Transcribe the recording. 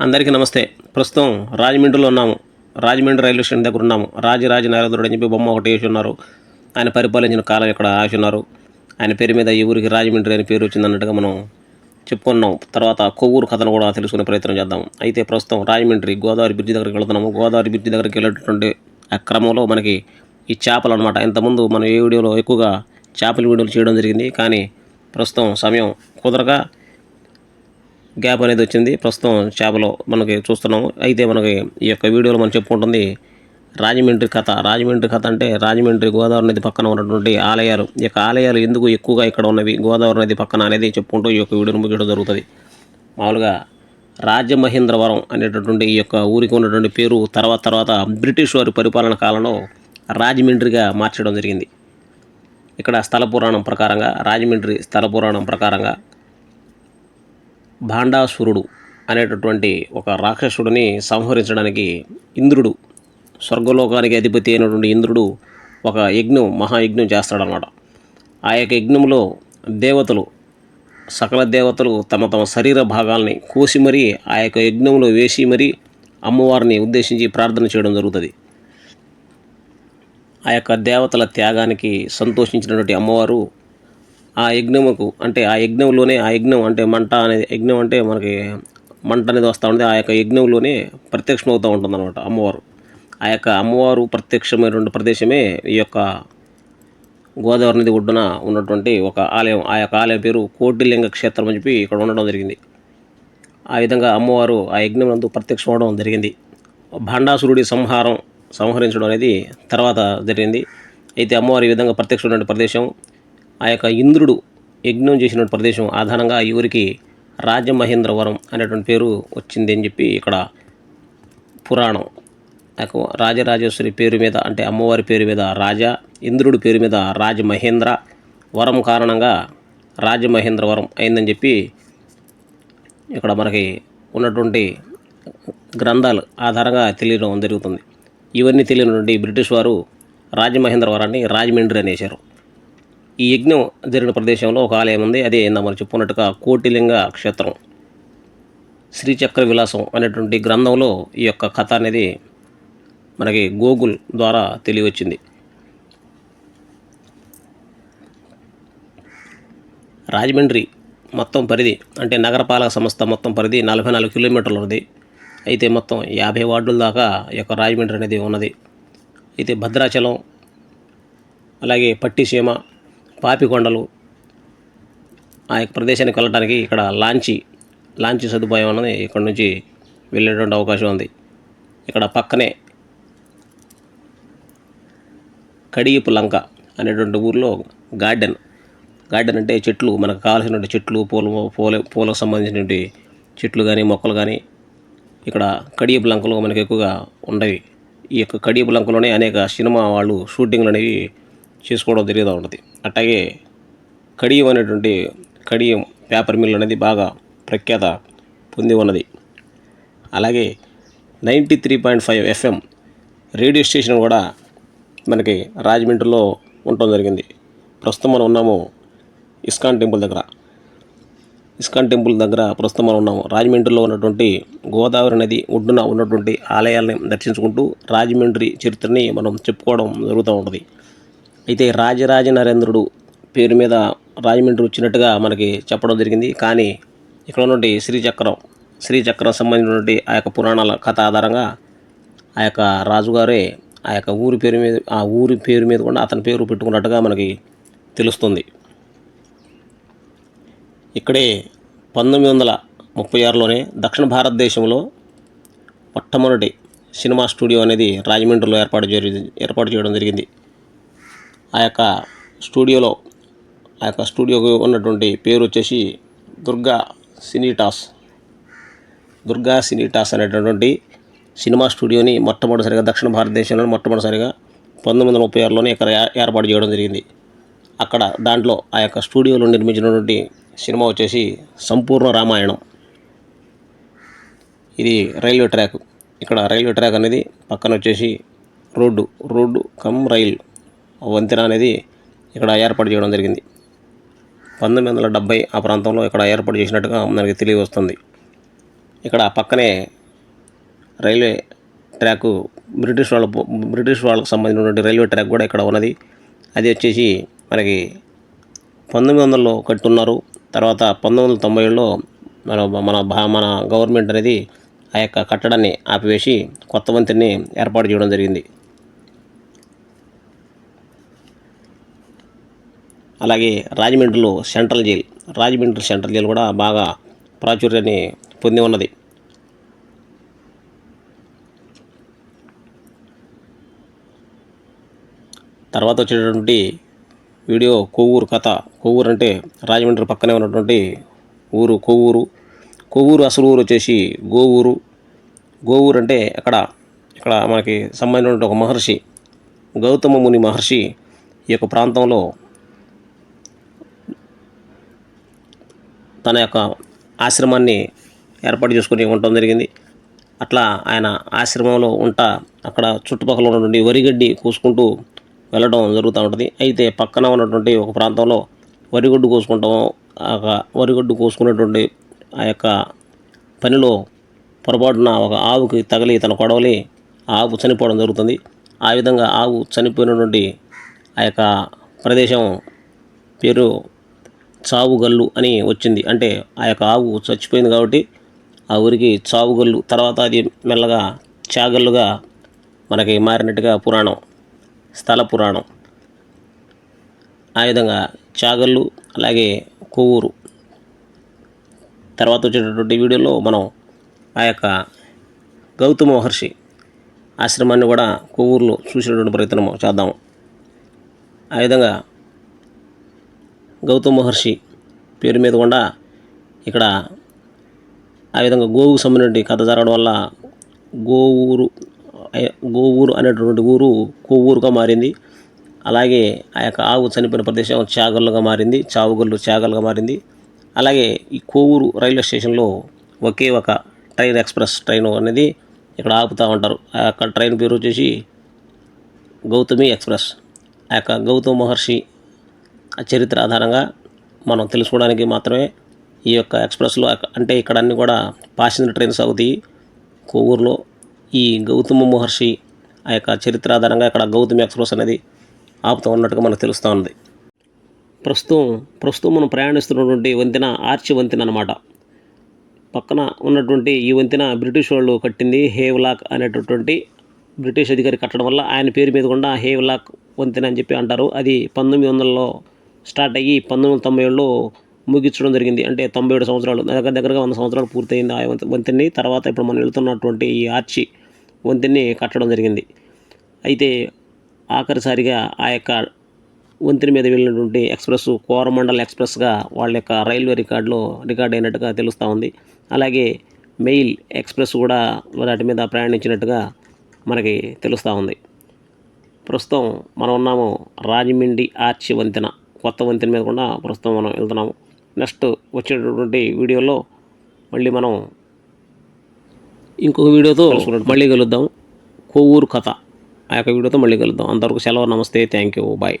అందరికీ నమస్తే. ప్రస్తుతం రాజమండ్రిలో ఉన్నాము. రాజమండ్రి రైల్వే స్టేషన్ దగ్గర ఉన్నాము. రాజరాజ నరేంద్రుడు అని చెప్పి బొమ్మ ఒకటి వేసి ఉన్నారు. ఆయన పరిపాలించిన కాలం ఇక్కడ ఆసి ఉన్నారు. ఆయన పేరు మీద ఈ ఊరికి రాజమండ్రి అని పేరు వచ్చిందన్నట్టుగా మనం చెప్పుకున్నాం. తర్వాత కొవ్వూరు కథను కూడా తెలుసుకునే ప్రయత్నం చేద్దాం. అయితే ప్రస్తుతం రాజమండ్రి గోదావరి బ్రిడ్జి దగ్గరికి వెళ్తున్నాము. గోదావరి బ్రిడ్జి దగ్గరికి వెళ్ళేటటువంటి ఆ క్రమంలో మనకి ఈ చేపలు అనమాట ఇంతకుముందు మనం ఏ వీడియోలో ఎక్కువగా చేపల వీడియోలు చేయడం జరిగింది. కానీ ప్రస్తుతం సమయం కుదరగా గ్యాప్ అనేది వచ్చింది. ప్రస్తుతం చేపలు మనకి చూస్తున్నాము. అయితే మనకి ఈ యొక్క వీడియోలో మనం చెప్పుకుంటుంది రాజమండ్రి కథ. రాజమండ్రి కథ అంటే రాజమండ్రి గోదావరి నది పక్కన ఉన్నటువంటి ఆలయాలు. ఈ యొక్క ఆలయాలు ఎందుకు ఎక్కువగా ఇక్కడ ఉన్నవి? గోదావరి నది పక్కన అనేది చెప్పుకుంటూ ఈ యొక్క వీడియోను ముగించడం జరుగుతుంది. మామూలుగా రాజమహేంద్రవరం అనేటటువంటి ఈ యొక్క ఊరికి ఉన్నటువంటి పేరు తర్వాత తర్వాత బ్రిటిష్ వారి పరిపాలన కాలంలో రాజమండ్రిగా మార్చడం జరిగింది. ఇక్కడ స్థల పురాణం ప్రకారంగా రాజమండ్రి స్థల పురాణం ప్రకారంగా భాండాసురుడు అనేటటువంటి ఒక రాక్షసుడిని సంహరించడానికి ఇంద్రుడు స్వర్గలోకానికి అధిపతి అయినటువంటి ఇంద్రుడు ఒక యజ్ఞం మహాయజ్ఞం చేస్తాడనమాట ఆ యొక్క యజ్ఞంలో దేవతలు సకల దేవతలు తమ తమ శరీర భాగాల్ని కోసి మరీ ఆ యొక్క యజ్ఞంలో వేసి మరీ అమ్మవారిని ఉద్దేశించి ప్రార్థన చేయడం జరుగుతుంది. ఆ యొక్క దేవతల త్యాగానికి సంతోషించినటువంటి అమ్మవారు ఆ యజ్ఞముకు అంటే ఆ యజ్ఞంలోనే ఆ యజ్ఞం అంటే మంట అనేది యజ్ఞం అంటే మనకి మంట అనేది వస్తూ ఉంటుంది. ఆ యొక్క యజ్ఞంలోనే ప్రత్యక్షమవుతూ ఉంటుంది అనమాట అమ్మవారు. ఆ యొక్క అమ్మవారు ప్రత్యక్షమైనటువంటి ప్రదేశమే ఈ యొక్క గోదావరి నది ఒడ్డున ఉన్నటువంటి ఒక ఆలయం. ఆ యొక్క ఆలయం పేరు కోటిలింగ క్షేత్రం అని చెప్పి ఇక్కడ ఉండడం జరిగింది. ఆ విధంగా అమ్మవారు ఆ యజ్ఞం నందు ప్రత్యక్షం అవడం జరిగింది. భాండాసురుడి సంహారం సంహరించడం అనేది తర్వాత జరిగింది. అయితే అమ్మవారు ఈ విధంగా ప్రత్యక్షమైనటువంటి ప్రదేశం. ఆ యొక్క ఇంద్రుడు యజ్ఞం చేసిన ప్రదేశం ఆధారంగా ఈ ఊరికి రాజమహేంద్రవరం అనేటువంటి పేరు వచ్చింది అని చెప్పి ఇక్కడ పురాణం. నాకు రాజరాజేశ్వరి పేరు మీద అంటే అమ్మవారి పేరు మీద రాజా ఇంద్రుడి పేరు మీద రాజమహేంద్ర వరం కారణంగా రాజమహేంద్రవరం అయిందని చెప్పి ఇక్కడ మనకి ఉన్నటువంటి గ్రంథాలు ఆధారంగా తెలియడం జరుగుతుంది. ఇవన్నీ తెలియనటువంటి బ్రిటిష్ వారు రాజమహేంద్రవరాన్ని రాజమండ్రి అనేశారు. ఈ యజ్ఞం జరిగిన ప్రదేశంలో ఒక ఆలయం ఉంది. అదే మనం చెప్పుకున్నట్టుగా కోటిలింగ క్షేత్రం. శ్రీచక్ర విలాసం అనేటువంటి గ్రంథంలో ఈ యొక్క కథ అనేది మనకి గూగుల్ ద్వారా తెలియవచ్చింది రాజమండ్రి మొత్తం పరిధి అంటే నగరపాలక సంస్థ మొత్తం పరిధి నలభై నాలుగు కిలోమీటర్లు ఉంది అయితే మొత్తం యాభై వార్డుల దాకా ఈ యొక్క రాజమండ్రి అనేది ఉన్నది. అయితే భద్రాచలం అలాగే పట్టిసీమ పాపికొండలు ఆ యొక్క ప్రదేశానికి వెళ్ళడానికి ఇక్కడ లాంచీ లాంచీ సదుపాయం అన్నది ఇక్కడ నుంచి వెళ్ళేటువంటి అవకాశం ఉంది. ఇక్కడ పక్కనే కడియపు లంక అనేటువంటి ఊర్లో గార్డెన్. గార్డెన్ అంటే చెట్లు మనకు కావాల్సినటువంటి చెట్లు పూల పూల పూలకు సంబంధించినటువంటి చెట్లు కానీ మొక్కలు కానీ ఇక్కడ కడియపు లంకలు మనకు ఎక్కువగా ఉండవి. ఈ యొక్క కడియపు లంకలోనే అనేక సినిమా వాళ్ళు షూటింగ్లు అనేవి చేసుకోవడం జరుగుతూ ఉంటుంది అట్లాగే కడియం అనేటువంటి కడియం పేపర్ మిల్ అనేది బాగా ప్రఖ్యాత పొంది ఉన్నది. అలాగే ninety three point five FM radio station కూడా మనకి రాజమండ్రిలో ఉండటం జరిగింది. ప్రస్తుతం మనం ఉన్నాము ఇస్కాన్ టెంపుల్ దగ్గర. ఇస్కాన్ టెంపుల్ దగ్గర ప్రస్తుతం మనం ఉన్నాము. రాజమండ్రిలో ఉన్నటువంటి గోదావరి నది ఒడ్డున ఉన్నటువంటి ఆలయాల్ని దర్శించుకుంటూ రాజమండ్రి చరిత్రని మనం చెప్పుకోవడం జరుగుతూ ఉంటుంది అయితే రాజరాజ నరేంద్రుడు పేరు మీద రాజమండ్రి వచ్చినట్టుగా మనకి చెప్పడం జరిగింది. కానీ ఇక్కడ ఉన్నటువంటి శ్రీచక్రం శ్రీచక్రం సంబంధించినటువంటి ఆ యొక్క పురాణాల కథ ఆధారంగా ఆ యొక్క రాజుగారే ఆ యొక్క ఊరి పేరు మీద ఆ ఊరి పేరు మీద కూడా అతని పేరు పెట్టుకున్నట్టుగా మనకి తెలుస్తుంది. ఇక్కడే పంతొమ్మిది వందల ముప్పై ఆరులోనే దక్షిణ భారతదేశంలో మొట్టమొదటి సినిమా స్టూడియో అనేది రాజమండ్రిలో ఏర్పాటు జరిగి ఏర్పాటు చేయడం జరిగింది. ఆ యొక్క స్టూడియోలో ఆ యొక్క స్టూడియోకి ఉన్నటువంటి పేరు వచ్చేసి దుర్గా సినీటాస్. దుర్గా సినీటాస్ అనేటటువంటి సినిమా స్టూడియోని మొట్టమొదటిసారిగా దక్షిణ భారతదేశంలో మొట్టమొదటిసారిగా పంతొమ్మిది వందల ముప్పై ఆరులోనే ఇక్కడ ఏర్పాటు చేయడం జరిగింది. అక్కడ దాంట్లో ఆ యొక్క స్టూడియోలో నిర్మించినటువంటి సినిమా వచ్చేసి సంపూర్ణ రామాయణం. ఇది రైల్వే ట్రాక్. ఇక్కడ రైల్వే ట్రాక్ అనేది పక్కన వచ్చేసి రోడ్డు రోడ్డు కమ్ రైలు. వంతెన అనేది ఇక్కడ ఏర్పాటు చేయడం జరిగింది. పంతొమ్మిది వందల డెబ్బై ఆ ప్రాంతంలో ఇక్కడ ఏర్పాటు చేసినట్టుగా మనకి తెలియవస్తుంది. ఇక్కడ పక్కనే రైల్వే ట్రాకు బ్రిటిష్ వాళ్ళ బ్రిటిష్ వాళ్ళకు సంబంధించినటువంటి రైల్వే ట్రాక్ కూడా ఇక్కడ ఉన్నది. అది వచ్చేసి మనకి పంతొమ్మిది వందలలో కట్టున్నారు. తర్వాత పంతొమ్మిది వందల తొంభై ఏడులో మన మన భా- మన గవర్నమెంట్ అనేది ఆ యొక్క కట్టడాన్ని ఆపివేసి కొత్త వంతెన్ని ఏర్పాటు చేయడం జరిగింది. అలాగే రాజమండ్రిలో central jail Rajahmundry central jail కూడా బాగా ప్రాచుర్యాన్ని పొంది ఉన్నది. తర్వాత వచ్చేటటువంటి వీడియో కొవ్వూరు కథ. కొవ్వూరు అంటే రాజమండ్రి పక్కనే ఉన్నటువంటి ఊరు కొవ్వూరు. కొవ్వూరు అసలు ఊరు వచ్చేసి గోవూరు. గోవూరు అంటే అక్కడ ఇక్కడ మనకి సంబంధించిన ఒక మహర్షి గౌతమ ముని మహర్షి ఈ యొక్క ప్రాంతంలో తన యొక్క ఆశ్రమాన్ని ఏర్పాటు చేసుకుని ఉండటం జరిగింది. అట్లా ఆయన ఆశ్రమంలో ఉంటా అక్కడ చుట్టుపక్కల ఉన్నటువంటి వరిగడ్డి కూసుకుంటూ వెళ్ళడం జరుగుతూ ఉంటుంది. అయితే పక్కన ఉన్నటువంటి ఒక ప్రాంతంలో వరిగడ్డు కోసుకుంటాం ఆ యొక్క వరిగడ్డు కోసుకున్నటువంటి ఆ యొక్క పనిలో పొరపాటున ఒక ఆవుకి తగిలి తన కొడవలి ఆవు చనిపోవడం జరుగుతుంది. ఆ విధంగా ఆవు చనిపోయినటువంటి ఆ యొక్క ప్రదేశం పేరు చావుగల్లు అని వచ్చింది. అంటే ఆ యొక్క ఆవు చచ్చిపోయింది కాబట్టి ఆ ఊరికి చావుగల్లు తర్వాత అది మెల్లగా చాగల్లుగా మనకి మారినట్టుగా పురాణం స్థల పురాణం. ఆ విధంగా చాగల్లు అలాగే కొవ్వూరు. తర్వాత వచ్చేటటువంటి వీడియోలో మనం ఆ యొక్క గౌతమ మహర్షి ఆశ్రమాన్ని కూడా కొవ్వూరులో చూసినటువంటి ప్రయత్నం చేద్దాము. ఆ విధంగా గౌతమ మహర్షి పేరు మీద కూడా ఇక్కడ ఆ విధంగా గోవుకు సంబంధించిన కథ జరగడం వల్ల గోవూరు గోవూరు అనేటువంటి ఊరు కొవ్వూరుగా మారింది. అలాగే ఆ యొక్క ఆవు చనిపోయిన ప్రదేశం చాగల్లుగా మారింది చావుగల్లు చాగల్లుగా మారింది. అలాగే ఈ కోవూరు రైల్వే స్టేషన్లో ఒకే ఒక ట్రైన్ ఎక్స్ప్రెస్ ట్రైన్ అనేది ఇక్కడ ఆపుతూ ఉంటారు. ఆ యొక్క ట్రైన్ పేరు వచ్చేసి గౌతమి ఎక్స్ప్రెస్. ఆ యొక్క గౌతమ మహర్షి చరిత్ర ఆధారంగా మనం తెలుసుకోవడానికి మాత్రమే ఈ యొక్క ఎక్స్ప్రెస్లో అంటే ఇక్కడ అన్నీ కూడా పాసింజర్ ట్రైన్స్ అవుతాయి. కొవ్వూరులో ఈ గౌతమ మహర్షి ఆ యొక్క చరిత్ర ఆధారంగా ఇక్కడ గౌతమి ఎక్స్ప్రెస్ అనేది ఆపుతూ ఉన్నట్టుగా మనకు తెలుస్తూ ఉంది. ప్రస్తుతం ప్రస్తుతం మనం ప్రయాణిస్తున్నటువంటి వంతెన ఆర్చి వంతెన అనమాట పక్కన ఉన్నటువంటి ఈ వంతెన బ్రిటిష్ వాళ్ళు కట్టింది హేవ్లాక్ అనేటటువంటి బ్రిటిష్ అధికారి కట్టడం వల్ల ఆయన పేరు మీద కూడా హేవ్లాక్ వంతెన అని చెప్పి అంటారు. అది పంతొమ్మిది వందలలో స్టార్ట్ అయ్యి పంతొమ్మిది వందల తొంభై ఏడులో ముగించడం జరిగింది. అంటే తొంభై ఏడు సంవత్సరాలు దగ్గర దగ్గరగా వంద సంవత్సరాలు పూర్తయింది ఆ వంతెన్ని. తర్వాత ఇప్పుడు మనం వెళ్తున్నటువంటి ఈ ఆర్చి వంతెన్ని కట్టడం జరిగింది. అయితే ఆఖరిసారిగా ఆ యొక్క వంతెన మీద వెళ్ళినటువంటి ఎక్స్ప్రెస్ కోరమండల్ ఎక్స్ప్రెస్గా వాళ్ళ యొక్క రైల్వే రికార్డులో రికార్డ్ అయినట్టుగా తెలుస్తూ ఉంది. అలాగే మెయిల్ ఎక్స్ప్రెస్ కూడా వాటి మీద ప్రయాణించినట్టుగా మనకి తెలుస్తూ ఉంది. ప్రస్తుతం మనం ఉన్నాము రాజమండ్రి ఆర్చి వంతెన. కొత్త వంతెన మీద కూడా ప్రస్తుతం మనం వెళ్తున్నాము. నెక్స్ట్ వచ్చేటటువంటి వీడియోలో మళ్ళీ మనం ఇంకొక వీడియోతో మళ్ళీ కలుద్దాం. కొవ్వూరు కథ. ఆ యొక్క వీడియోతో మళ్ళీ కలుద్దాం. అంతవరకు సెలవు నమస్తే థ్యాంక్ యూ బాయ్